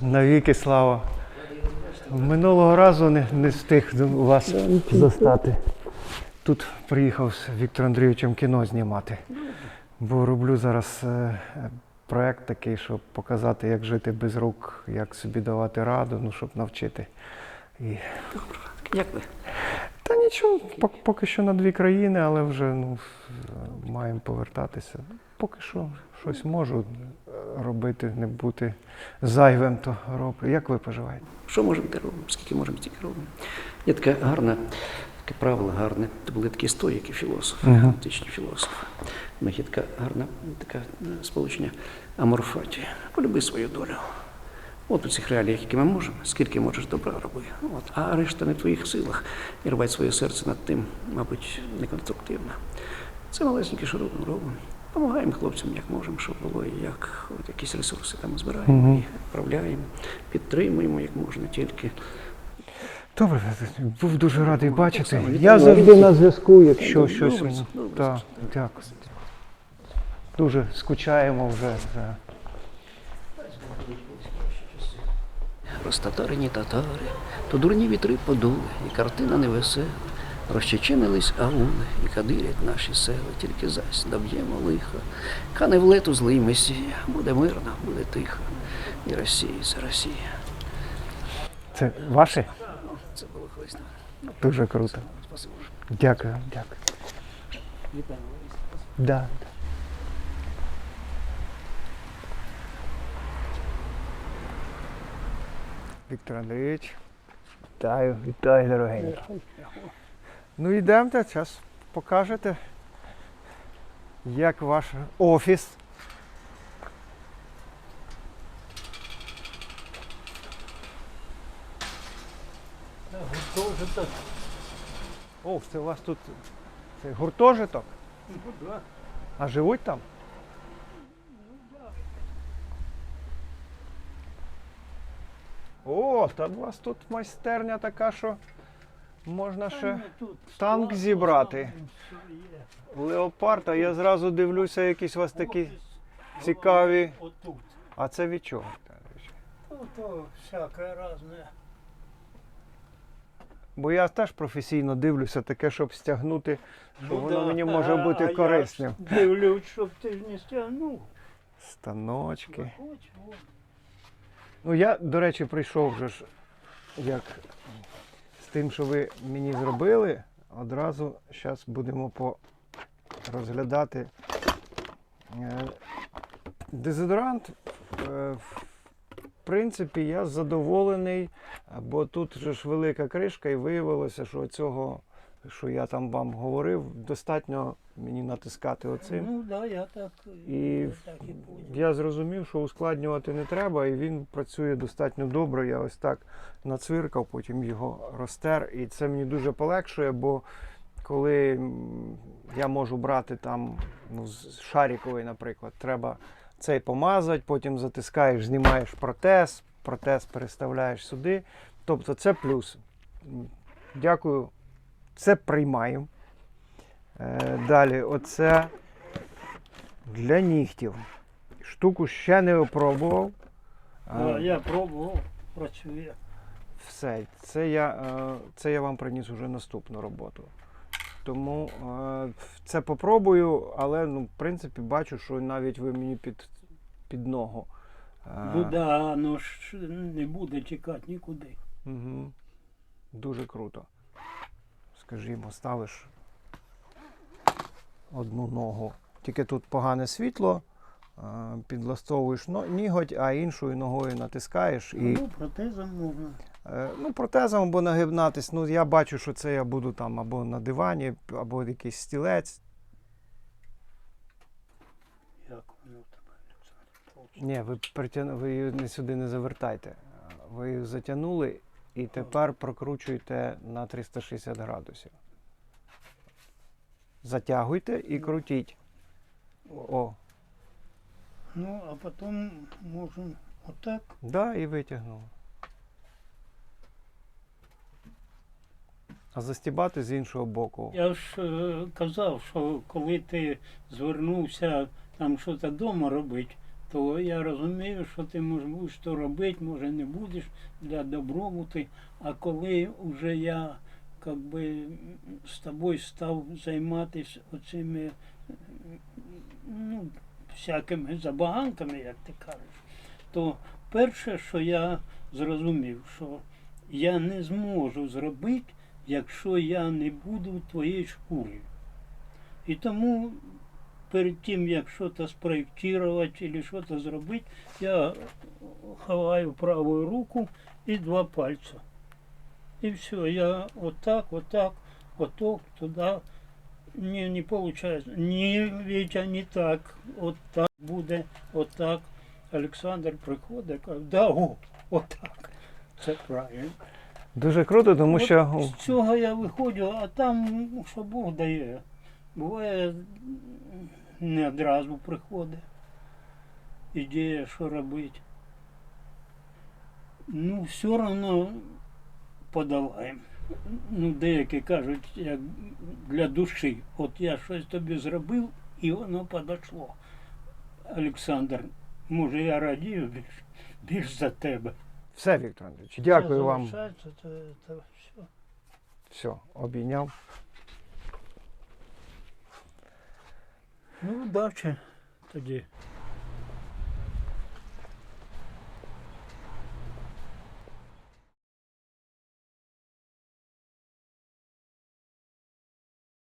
Навіки слава. Минулого разу не, не встиг вас застати. Тут приїхав з Віктором Андрійовичем кіно знімати. Бо роблю зараз е, проект такий, щоб показати, як жити без рук, як собі давати раду, ну, щоб навчити. І... Як ви? Та нічого, поки що на дві країни, але вже ну, маємо повертатися. Поки що щось можу робити, не бути зайвим, то роблю. Як ви поживаєте? Що можемо, те робимо, скільки можемо, стільки робимо. Є таке гарне, таке правило гарне. Це були такі стоїки філософи, Мгм. античні філософи. У них є така гарна таке е, сполучення аморфатія. Полюби свою долю. От у цих реаліях, які ми можемо, скільки можеш добра роби. От. А решта не в твоїх силах. І рвать своє серце над тим, мабуть, неконструктивно. Це малесеньке, що робимо, робимо. Помагаємо хлопцям, як можемо, щоб було як от якісь ресурси там збираємо, Мгм. і вправляємо, підтримуємо, як можна тільки. Добре, був дуже радий бачити. Я завжди на зв'язку, якщо Добре, щось. добре, добре. Так, дякую. Дуже скучаємо вже за. Розтатарені татари, то дурні вітри подули, і картина невесела. Розчеченились аули, і кадирять наші села, тільки зась доб'ємо лиха. Кане в лету злий месія, буде мирно, буде тихо. І Росія, це Росія. Це ваше? Це було колись. Дуже круто. Спасибо. Дякую, дякую. Вітаю. Да. Віктор Андрійович. Вітаю, вітаю, дорогенький. Ну йдемте, зараз покажете, як ваш офіс. Гуртожиток. О, це у вас тут це гуртожиток? А живуть там? О, та у вас тут майстерня така, що можна ще танк зібрати. Леопард, а я зразу дивлюся, якісь у вас такі цікаві. А це від чого? Ну, то всяке разне. Бо я теж професійно дивлюся, таке, щоб стягнути, що Ну воно да. мені може бути а корисним. ж Дивлюсь, щоб ти ж не стягнув. Станочки. Ну я, до речі, прийшов вже ж як з тим, що ви мені зробили. Одразу зараз будемо по розглядати Е, дезодорант. е, В принципі, я задоволений, бо тут же ж велика кришка, і виявилося, що цього, що я там вам говорив, достатньо мені натискати оцим. Ну да, я так І я так і. Я зрозумів, що ускладнювати не треба, і він працює достатньо добре. Я ось так нацвиркав, потім його розтер. І це мені дуже полегшує, бо коли я можу брати там ну, з шаріковий, наприклад, треба цей помазати, потім затискаєш, знімаєш протез, протез переставляєш сюди. Тобто це плюс. Дякую. Це приймаю. Е, Далі, оце для нігтів. Штуку ще не опробував. А, я пробував, працює. Все, це я, е, це я вам приніс уже наступну роботу. Тому е, це попробую, але ну, в принципі бачу, що навіть ви мені під, під ногу. Е, Ну да, ну не буде тікати нікуди. Угу. Дуже круто. Скажімо, ставиш одну ногу. Тільки тут погане світло, е, підлаштовуєш но- ніготь, а іншою ногою натискаєш і. Ну, протезом можна. Е, Ну, протезом або нагибнатись. Ну, я бачу, що це я буду там або на дивані, або якийсь стілець. Як воно? Ні, ви притягну, ви її сюди не завертайте. Ви її затягнули і тепер прокручуйте на 360 градусів. Затягуйте і крутіть. О, Ну, а потім можна отак. да, і витягнули. А застібати з іншого боку. Я ж е, казав, що коли ти звернувся там щось вдома робити, то я розумію, що ти може будеш то робити, може не будеш для добробуту. А коли вже я как би, з тобою став займатися оцими ну, всякими забаганками, як ти кажеш, то перше, що я зрозумів, що я не зможу зробити, якщо я не буду в твоїй шкурі. І тому перед тим, як щось спроєктувати або щось зробити, я ховаю праву руку і два пальці. І все, я отак, отак, отак, туди. Ні, не виходить. Ні, Вітя, не так. От так буде, отак. Олександр приходить, каже, да, о, отак. Це правильно. Дуже круто, тому От що З цього я виходжу, а там, що Бог дає. Буває, не одразу приходить. Ідея, що робити. Ну, все одно подолаємо. Ну, деякі кажуть, як для душі. От я щось тобі зробив, і воно подійшло. Олександр, може я радію більш, більш за тебе. все, Віктор Андрійович. Дякую вам. залишається, то, то все. Все, обійняв. Ну, удачі тоді.